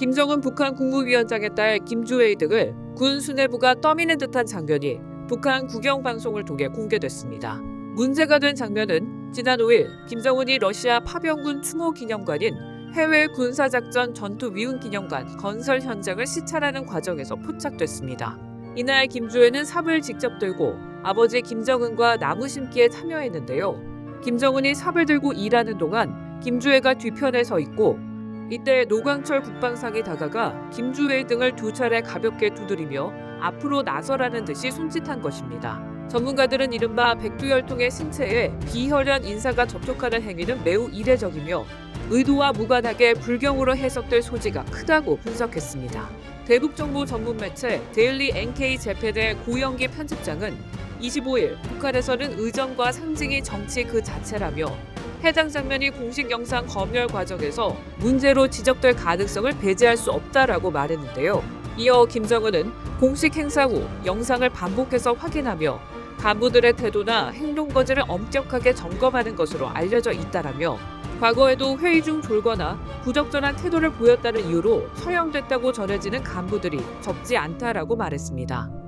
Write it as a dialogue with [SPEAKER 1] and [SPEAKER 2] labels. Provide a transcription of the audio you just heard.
[SPEAKER 1] 김정은 북한 국무위원장의 딸 김주혜 등을 군 수뇌부가 떠미는 듯한 장면이 북한 국영 방송을 통해 공개됐습니다. 문제가 된 장면은 지난 5일 김정은이 러시아 파병군 추모 기념관인 해외 군사작전 전투 위훈 기념관 건설 현장을 시찰하는 과정에서 포착됐습니다. 이날 김주혜는 삽을 직접 들고 아버지 김정은과 나무 심기에 참여했는데요. 김정은이 삽을 들고 일하는 동안 김주혜가 뒤편에 서 있고 이때 노광철 국방상이 다가가 김주혜 등을 두 차례 가볍게 두드리며 앞으로 나서라는 듯이 손짓한 것입니다. 전문가들은 이른바 백두혈통의 신체에 비혈연 인사가 접촉하는 행위는 매우 이례적이며 의도와 무관하게 불경으로 해석될 소지가 크다고 분석했습니다. 대북정보 전문 매체 데일리 NK 재팬의 고영기 편집장은 25일 북한에서는 의정과 상징이 정치 그 자체라며 해당 장면이 공식 영상 검열 과정에서 문제로 지적될 가능성을 배제할 수 없다라고 말했는데요. 이어 김정은은 공식 행사 후 영상을 반복해서 확인하며 간부들의 태도나 행동 거지를 엄격하게 점검하는 것으로 알려져 있다라며 과거에도 회의 중 졸거나 부적절한 태도를 보였다는 이유로 처형됐다고 전해지는 간부들이 적지 않다라고 말했습니다.